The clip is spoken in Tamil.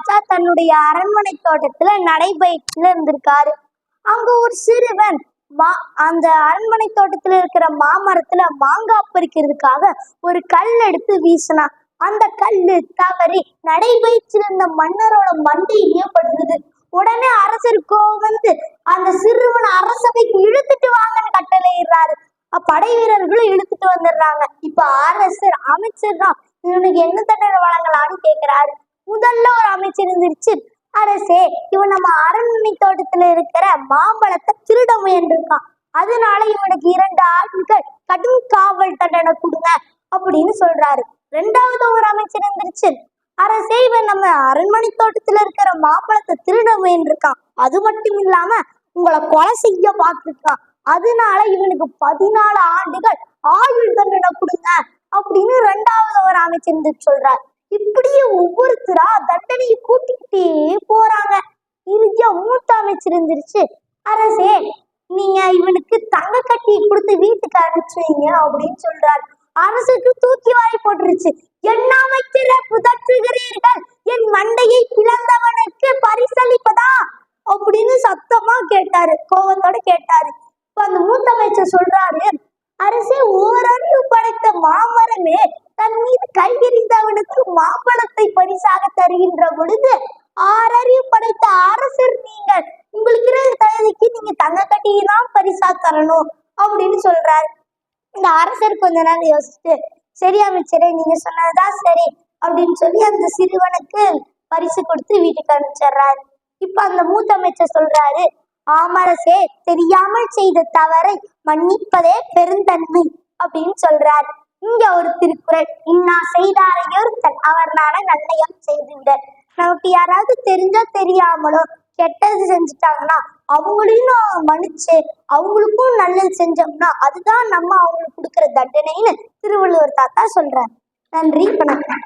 ராஜா தன்னுடைய அரண்மனை தோட்டத்துல நடைபயிற்சியில இருந்திருக்காரு. அங்க ஒரு சிறுவன் மா அந்த அரண்மனை தோட்டத்துல இருக்கிற மாமரத்துல மாங்காய் பறிக்கிறதுக்காக ஒரு கல் எடுத்து வீசினான் அந்த கல்லு தவறி நடைபயிற்சியில் இருந்த மன்னரோட மண்டையிலேயே படுறது உடனே அரசர் கோவம் வந்து அந்த சிறுவன் அரசவைக்கு இழுத்துட்டு வாங்கன்னு கட்டளையிடுறாரு. படை வீரர்களும் இழுத்துட்டு வந்துடுறாங்க. இப்ப அரசர் அமைச்சர் தான் இவனுக்கு என்ன தண்டனை வழங்கலாம்னு கேக்குறாரு. முதல்ல ஒரு அமைச்சர் இருந்துருச்சு அரசே இவன் நம்ம அரண்மனை தோட்டத்துல இருக்கிற மாம்பழத்தை திருட முயன்றிருக்கான். அதனால இவனுக்கு இரண்டு ஆட்கள் கடும் காவல் தண்டனை கொடுங்க அப்படின்னு சொல்றாரு. ரெண்டாவது ஒரு அமைச்சர் இருந்துருச்சு அரசே இவன் நம்ம அரண்மனை தோட்டத்துல இருக்கிற மாம்பழத்தை திருட முயன்றிருக்கான். அது மட்டும் இல்லாம உங்களை கொலை செய்ய பார்த்துருக்கான். அதனால இவனுக்கு பதினாலு ஆண்டுகள் ஆயுள் தண்டனை கொடுங்க அப்படின்னு ரெண்டாவது ஒரு அமைச்சர் இருந்துட்டு சொல்றாரு. இப்படியே அமைச்சரா தண்டனையை கூட்டிக்கிட்டே போறாங்க. இறுதியா மூத்த அமைச்சர் இருந்துருச்சு அரசே நீங்க இவனுக்கு தங்க கட்டி கொடுத்து வீட்டுக்கு அனுப்பிச்சுவீங்க அப்படின்னு சொல்றாரு. அரசுக்கு தூக்கி வாரி போட்டுருச்சு. என்ன அமைச்சரை புதற்றுகிறீர்கள். என் மண்டையை பிளந்தவனுக்கு பரிசளிப்பதா? அப்படின்னு சத்தமா கேட்டாரு. கோவத்தோட கேட்டாரு. இப்ப அந்த மூத்த அமைச்சர் சொல்றாரு அரசே ஓரறிவு படைத்த மாமரமே தன் மீது கையெறிந்தவனுக்கு மாம்பழத்தை பரிசாக தருகின்ற பொழுது ஆறறிவு படைத்த அரசர் நீங்கள் உங்களுக்கு தகுதிக்கு நீங்க தங்க கட்டியை தான் பரிசா தரணும் அப்படின்னு சொல்றாரு. இந்த அரசர் கொஞ்ச நேரம் யோசிச்சு சரி அமைச்சரே நீங்க சொன்னதுதான் சரி அப்படின்னு சொல்லி அந்த சிறுவனுக்கு பரிசு கொடுத்து வீட்டுக்கு அனுப்பிச்சிடுறாரு. இப்ப அந்த மூத்த அமைச்சர் சொல்றாரு ஆமரசே தெரியாமல் செய்த தவறை மன்னிப்பதே பெருந்தன்மை அப்படின்னு சொல்றாரு. இங்க ஒரு திருக்குறள். இன்னா செய்தாரையொருத்தன் அவர் நான நல்லயம் செய்துவிட நமக்கு யாராவது தெரிஞ்சோ தெரியாமலோ கெட்டது செஞ்சுட்டாங்கன்னா அவங்களையும் நான் மன்னிச்சு அவங்களுக்கும் நல்லது செஞ்சோம்னா அதுதான் நம்ம அவங்களுக்கு கொடுக்குற தண்டனைன்னு திருவள்ளுவர் தாத்தா சொல்றாரு. நன்றி வணக்கம்.